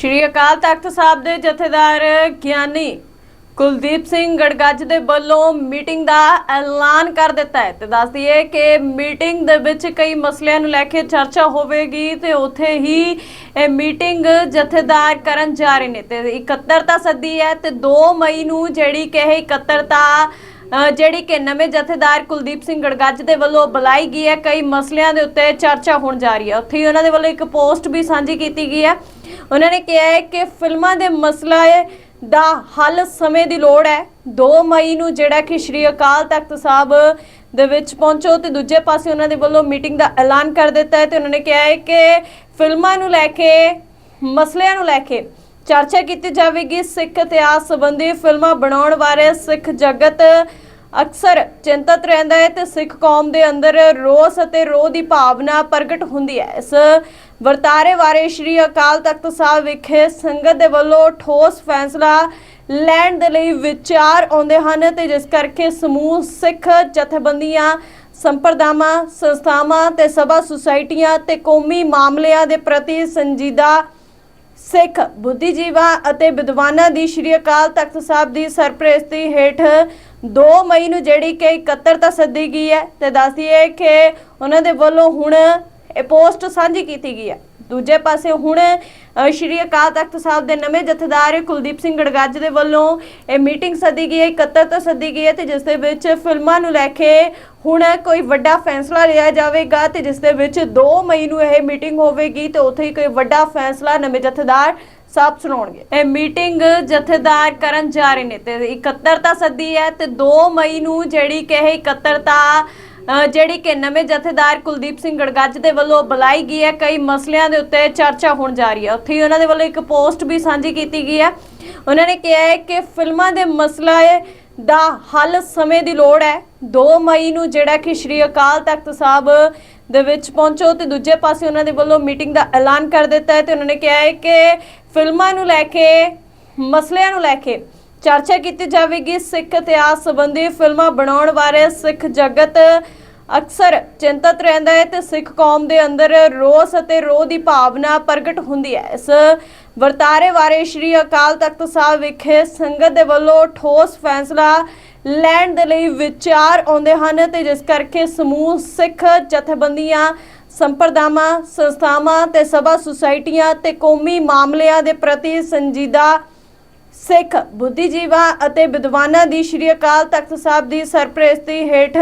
ਸ਼੍ਰੀ ਅਕਾਲ ਤਖਤ ਸਾਹਿਬ ਦੇ ਜਥੇਦਾਰ ਗਿਆਨੀ ਕੁਲਦੀਪ ਸਿੰਘ ਗੜਗੱਜ ਦੇ ਵੱਲੋਂ ਮੀਟਿੰਗ ਦਾ ਐਲਾਨ ਕਰ ਦਿੱਤਾ ਹੈ। ਤੇ ਦੱਸ ਦਈਏ ਕਿ ਮੀਟਿੰਗ ਦੇ ਵਿੱਚ ਕਈ ਮਸਲਿਆਂ ਨੂੰ ਲੈ ਕੇ ਚਰਚਾ ਹੋਵੇਗੀ ਤੇ ਉੱਥੇ ਹੀ ਇਹ ਮੀਟਿੰਗ ਜਥੇਦਾਰ ਕਰਨ ਜਾ ਰਹੇ ਨੇ। ਤੇ ਇਕੱਤਰਤਾ ਸੱਦੀ ਹੈ ਤੇ 2 ਮਈ ਨੂੰ ਜਿਹੜੀ ਕਿ ਇਹ ਇਕੱਤਰਤਾ ਅ, ਜਿਹੜੀ ਕਿ ਨਵੇਂ ਜਥੇਦਾਰ ਕੁਲਦੀਪ ਸਿੰਘ ਗੜਗੱਜ ਦੇ ਵੱਲੋਂ ਬੁਲਾਈ ਗਈ ਹੈ ਕਈ ਮਸਲਿਆਂ ਦੇ ਉੱਤੇ ਚਰਚਾ ਹੋਣ ਜਾ ਰਹੀ ਹੈ। ਉੱਥੇ ਹੀ ਉਹਨਾਂ ਦੇ ਵੱਲੋਂ ਇੱਕ ਪੋਸਟ ਵੀ ਸਾਂਝੀ ਕੀਤੀ ਗਈ ਹੈ। ਉਹਨਾਂ ਨੇ ਕਿਹਾ ਹੈ ਕਿ ਫਿਲਮਾਂ ਦੇ ਮਸਲੇ ਦਾ ਹੱਲ ਸਮੇਂ ਦੀ ਲੋੜ ਹੈ। 2 ਮਈ ਨੂੰ ਜਿਹੜਾ ਕਿ ਸ਼੍ਰੀ ਅਕਾਲ ਤਖਤ ਸਾਹਿਬ ਦੇ ਵਿੱਚ ਪਹੁੰਚੋ ਤੇ ਦੂਜੇ ਪਾਸੇ ਉਹਨਾਂ ਦੇ ਵੱਲੋਂ ਮੀਟਿੰਗ ਦਾ ਐਲਾਨ ਕਰ ਦਿੱਤਾ ਹੈ ਤੇ ਉਹਨਾਂ ਨੇ ਕਿਹਾ ਹੈ ਕਿ ਫਿਲਮਾਂ ਨੂੰ ਲੈ ਕੇ, ਮਸਲਿਆਂ ਨੂੰ ਲੈ ਕੇ ਚਰਚਾ ਕੀਤੀ ਜਾਵੇਗੀ। ਸਿੱਖ ਇਤਿਹਾਸ ਸੰਬੰਧੀ ਫਿਲਮਾਂ ਬਣਾਉਣ ਬਾਰੇ ਸਿੱਖ ਜਗਤ ਅਕਸਰ ਚਿੰਤਤ ਰਹਿੰਦਾ ਹੈ ਤੇ ਸਿੱਖ ਕੌਮ ਦੇ ਅੰਦਰ ਰੋਸ ਅਤੇ ਰੋਹ ਦੀ ਭਾਵਨਾ ਪ੍ਰਗਟ ਹੁੰਦੀ ਹੈ। ਇਸ ਵਰਤਾਰੇ ਬਾਰੇ ਸ਼੍ਰੀ ਅਕਾਲ ਤਖਤ ਸਾਹਿਬ ਵਿਖੇ ਸੰਗਤ ਦੇ ਵੱਲੋਂ ਠੋਸ ਫੈਸਲਾ ਲੈਣ ਦੇ ਲਈ ਵਿਚਾਰ ਆਉਂਦੇ ਹਨ ਤੇ ਜਿਸ ਕਰਕੇ ਸਮੂਹ ਸਿੱਖ ਜਥੇਬੰਦੀਆਂ, ਸੰਪਰਦਾਵਾਂ, ਸੰਸਥਾਵਾਂ ਤੇ ਸਭਾ ਸੁਸਾਇਟੀਆਂ ਤੇ ਕੌਮੀ ਮਾਮਲਿਆਂ ਦੇ ਪ੍ਰਤੀ ਸੰਜੀਦਾ ਸਿੱਖ ਬੁੱਧੀਜੀਵਾਂ ਅਤੇ ਵਿਦਵਾਨਾਂ ਦੀ ਸ਼੍ਰੀ ਅਕਾਲ ਤਖਤ ਸਾਹਿਬ ਦੀ ਸਰਪ੍ਰਸਤੀ ਹੇਠ 2 ਮਈ ਨੂੰ ਜਿਹੜੀ ਕਿ ਇਕੱਤਰਤਾ ਸੱਦੀ ਗਈ ਹੈ, ਤੇ ਦੱਸਦੀਏ ਕਿ ਉਹਨਾਂ ਦੇ ਵੱਲੋਂ ਹੁਣ ਇਹ ਪੋਸਟ ਸਾਂਝੀ ਕੀਤੀ ਗਈ ਹੈ। ਦੂਜੇ ਪਾਸੇ ਹੁਣ ਸ਼੍ਰੀ ਅਕਾਲ ਤਖਤ ਸਾਹਿਬ ਦੇ ਨਵੇਂ ਜਥੇਦਾਰ ਕੁਲਦੀਪ ਸਿੰਘ ਗੜਗੱਜ ਦੇ ਵੱਲੋਂ ਇਹ ਮੀਟਿੰਗ ਸੱਦੀ ਗਈ ਹੈ ਇਕੱਤਰਤਾ ਸੱਦੀ ਗਈ ਹੈ ਤੇ ਜਿਸ ਦੇ ਵਿੱਚ ਫਿਲਮਾਂ ਨੂੰ ਲੈ ਕੇ ਹੁਣ ਕੋਈ ਵੱਡਾ ਫੈਸਲਾ ਲਿਆ ਜਾਵੇਗਾ ਤੇ ਜਿਸ ਦੇ ਵਿੱਚ 2 ਮਈ ਨੂੰ ਇਹ ਮੀਟਿੰਗ ਹੋਵੇਗੀ ਤੇ ਉੱਥੇ ਹੀ ਕੋਈ ਵੱਡਾ ਫੈਸਲਾ ਨਵੇਂ ਜਥੇਦਾਰ ਸਾਹਿਬ ਸੁਣਾਉਣਗੇ। ਇਹ ਮੀਟਿੰਗ ਜਥੇਦਾਰ ਕਰਨ ਜਾ ਰਹੇ ਨੇ ਤੇ ਇਕੱਤਰਤਾ ਸੱਦੀ ਹੈ ਤੇ 2 ਮਈ ਨੂੰ ਜਿਹੜੀ ਕਿ ਇਹ ਇਕੱਤਰਤਾ ਅ, ਜਿਹੜੀ ਕਿ ਨਵੇਂ ਜਥੇਦਾਰ ਕੁਲਦੀਪ ਸਿੰਘ ਗੜਗੱਜ ਦੇ ਵੱਲੋਂ ਬੁਲਾਈ ਗਈ ਹੈ, ਕਈ ਮਸਲਿਆਂ ਦੇ ਉੱਤੇ ਚਰਚਾ ਹੋਣ ਜਾ ਰਹੀ ਹੈ। ਉੱਥੇ ਹੀ ਉਹਨਾਂ ਦੇ ਵੱਲੋਂ ਇੱਕ ਪੋਸਟ ਵੀ ਸਾਂਝੀ ਕੀਤੀ ਗਈ ਹੈ। ਉਹਨਾਂ ਨੇ ਕਿਹਾ ਹੈ ਕਿ ਫਿਲਮਾਂ ਦੇ ਮਸਲੇ ਦਾ ਹੱਲ ਸਮੇਂ ਦੀ ਲੋੜ ਹੈ। 2 ਮਈ ਨੂੰ ਜਿਹੜਾ ਕਿ ਸ਼੍ਰੀ ਅਕਾਲ ਤਖਤ ਸਾਹਿਬ ਦੇ ਵਿੱਚ ਪਹੁੰਚੋ ਤੇ ਦੂਜੇ ਪਾਸੇ ਉਹਨਾਂ ਦੇ ਵੱਲੋਂ ਮੀਟਿੰਗ ਦਾ ਐਲਾਨ ਕਰ ਦਿੱਤਾ ਹੈ ਤੇ ਉਹਨਾਂ ਨੇ ਕਿਹਾ ਹੈ ਕਿ ਫਿਲਮਾਂ ਨੂੰ ਲੈ ਕੇ, ਮਸਲਿਆਂ ਨੂੰ ਲੈ ਕੇ ਚਰਚਾ ਕੀਤੀ ਜਾਵੇਗੀ ਸਿੱਖ ਇਤਿਹਾਸ ਸੰਬੰਧੀ ਫਿਲਮਾਂ ਬਣਾਉਣ ਬਾਰੇ ਸਿੱਖ ਜਗਤ ਅਕਸਰ ਚਿੰਤਤ ਰਹਿੰਦਾ ਹੈ ਤੇ ਸਿੱਖ ਕੌਮ ਦੇ ਅੰਦਰ ਰੋਸ ਅਤੇ ਰੋਹ ਦੀ ਭਾਵਨਾ ਪ੍ਰਗਟ ਹੁੰਦੀ ਹੈ। ਇਸ ਵਰਤਾਰੇ ਬਾਰੇ ਸ਼੍ਰੀ ਅਕਾਲ ਤਖਤ ਸਾਹਿਬ ਵਿਖੇ ਸੰਗਤ ਦੇ ਵੱਲੋਂ ਠੋਸ ਫੈਸਲਾ ਲੈਣ ਦੇ ਲਈ ਵਿਚਾਰ ਆਉਂਦੇ ਹਨ ਤੇ ਜਿਸ ਕਰਕੇ ਸਮੂਹ ਸਿੱਖ ਜਥੇਬੰਦੀਆਂ, ਸੰਪਰਦਾਵਾਂ, ਸੰਸਥਾਵਾਂ ਤੇ ਸਭਾ ਸੁਸਾਇਟੀਆਂ ਤੇ ਕੌਮੀ ਮਾਮਲਿਆਂ ਦੇ ਪ੍ਰਤੀ ਸੰਜੀਦਾ ਸਿੱਖ ਬੁੱਧੀਜੀਵਾਂ ਅਤੇ ਵਿਦਵਾਨਾਂ ਦੀ ਸ਼੍ਰੀ ਅਕਾਲ ਤਖਤ ਸਾਹਿਬ ਦੀ ਸਰਪ੍ਰਸਤੀ ਹੇਠ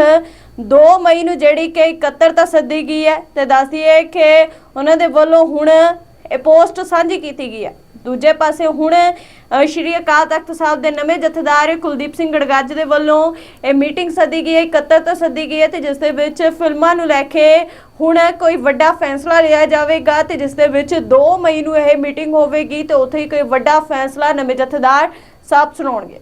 2 ਮਈ ਨੂੰ ਜਿਹੜੀ ਕਿ ਇਕੱਤਰਤਾ ਸੱਦੀ ਗਈ ਹੈ, ਤੇ ਦੱਸਦੀ ਹੈ ਕਿ ਉਹਨਾਂ ਦੇ ਵੱਲੋਂ ਹੁਣ ਇਹ ਪੋਸਟ ਸਾਂਝੀ ਕੀਤੀ ਗਈ ਹੈ। ਦੂਜੇ ਪਾਸੇ ਹੁਣ ਸ਼੍ਰੀ ਅਕਾਲ ਤਖਤ ਸਾਹਿਬ ਦੇ ਨਵੇਂ ਜਥੇਦਾਰ ਕੁਲਦੀਪ ਸਿੰਘ ਗੜਗੱਜ ਦੇ ਵੱਲੋਂ ਇਹ ਮੀਟਿੰਗ ਸੱਦੀ ਗਈ ਹੈ ਇਕੱਤਰਤਾ ਸੱਦੀ ਗਈ ਹੈ ਤੇ ਜਿਸ ਦੇ ਵਿੱਚ ਫਿਲਮਾਂ ਨੂੰ ਲੈ ਕੇ ਹੁਣ ਕੋਈ ਵੱਡਾ ਫੈਸਲਾ ਲਿਆ ਜਾਵੇਗਾ ਤੇ ਜਿਸ ਦੇ ਵਿੱਚ 2 ਮਈ ਨੂੰ ਇਹ ਮੀਟਿੰਗ ਹੋਵੇਗੀ ਤੇ ਉੱਥੇ ਹੀ ਕੋਈ ਵੱਡਾ ਫੈਸਲਾ ਨਵੇਂ ਜਥੇਦਾਰ ਸਾਹਿਬ ਸੁਣਾਉਣਗੇ।